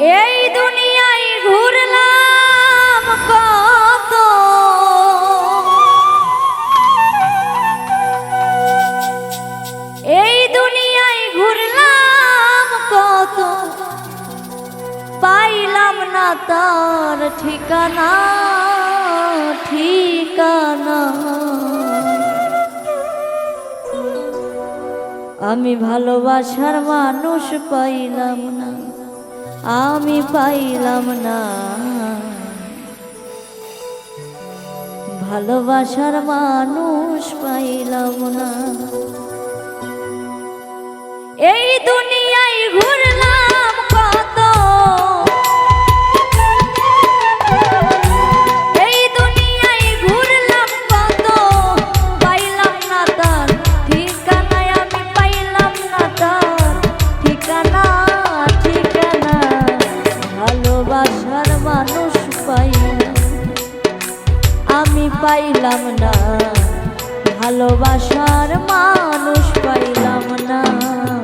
এই দুনিয়ায় ঘুরলাম কত। এই দুনিয়ায় ঘুরলাম কত। পাইলাম না তার ঠিকানা ঠিকানা। আমি ভালোবাসার মানুষ পাইলাম না। আমি পাইলাম না। ভালোবাসার মানুষ পাইলাম না। এই দুনিয়ায় ঘুরলাম মানুষ পাইলাম। আমি পাইলাম না। ভালোবাসার মানুষ পাইলাম না।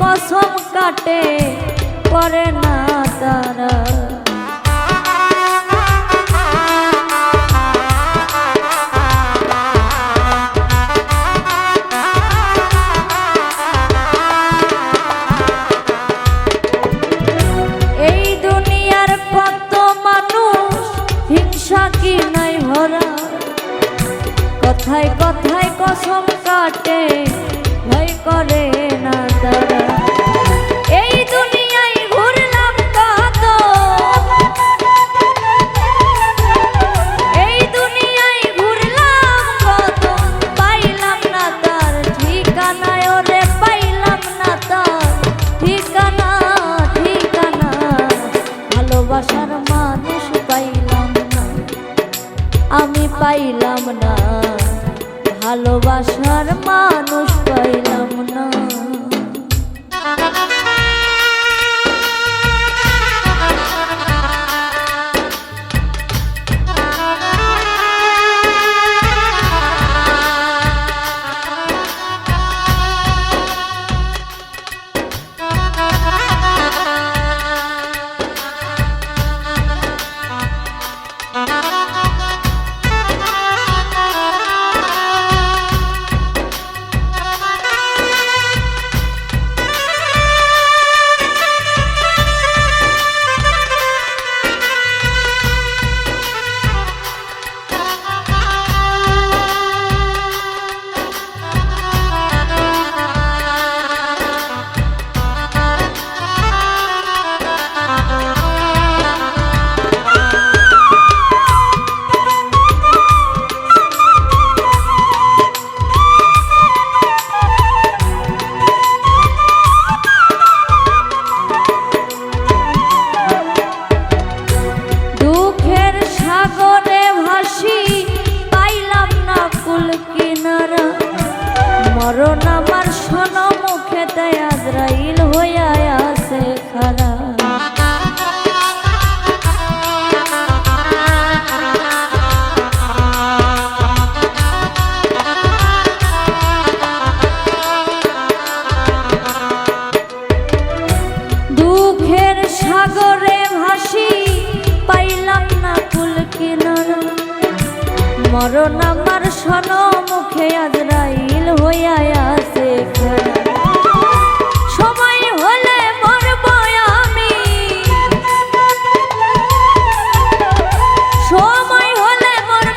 কসম কাটে করে না তারা। কথায় কথায় কসম কাটে ভয় করে না তারা। পাইলাম না। ভালোবাসার মানুষ পাইলাম শোনো, মুখে আজরাইল হইয়া আছে সময় হলে সময় হলে না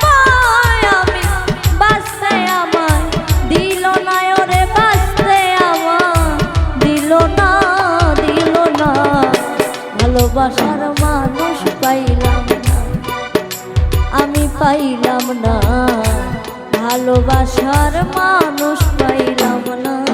না না। ভালোবাসার মানুষ পাইলাম না। আমি পাইলাম না। ভালোবাসার মানুষ পাইলাম না।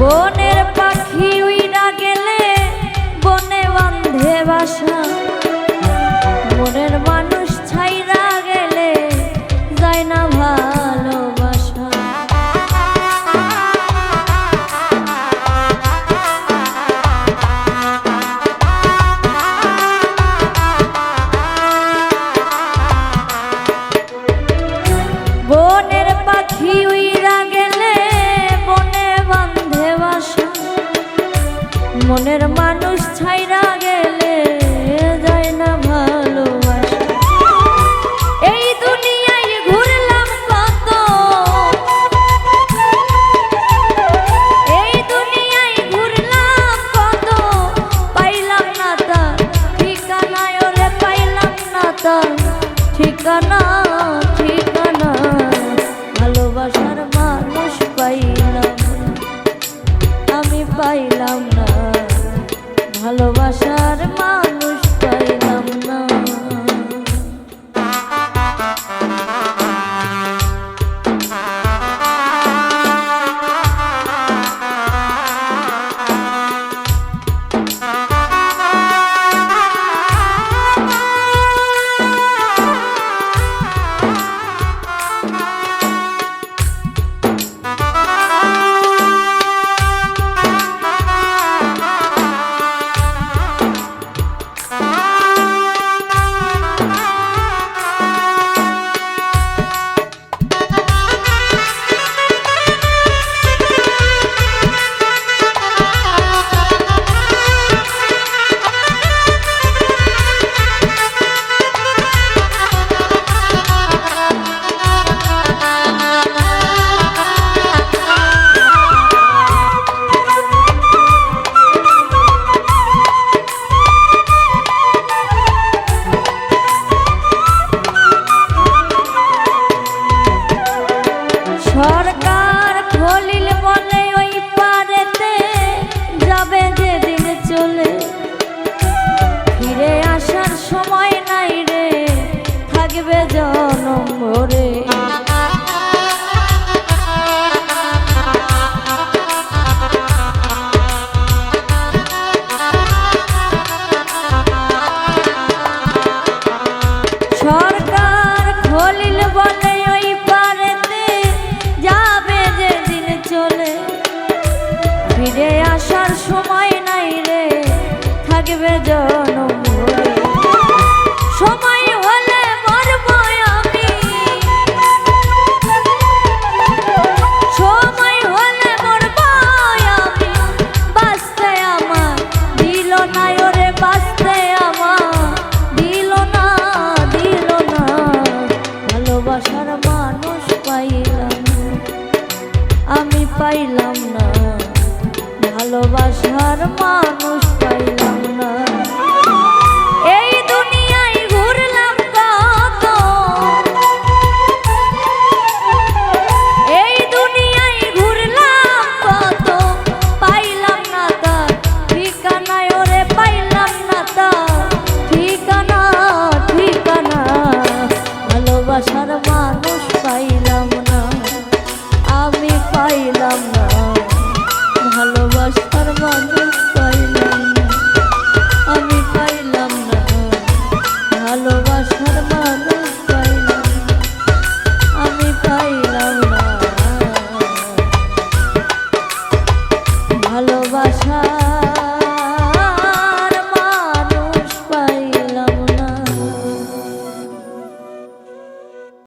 Bun. Hello.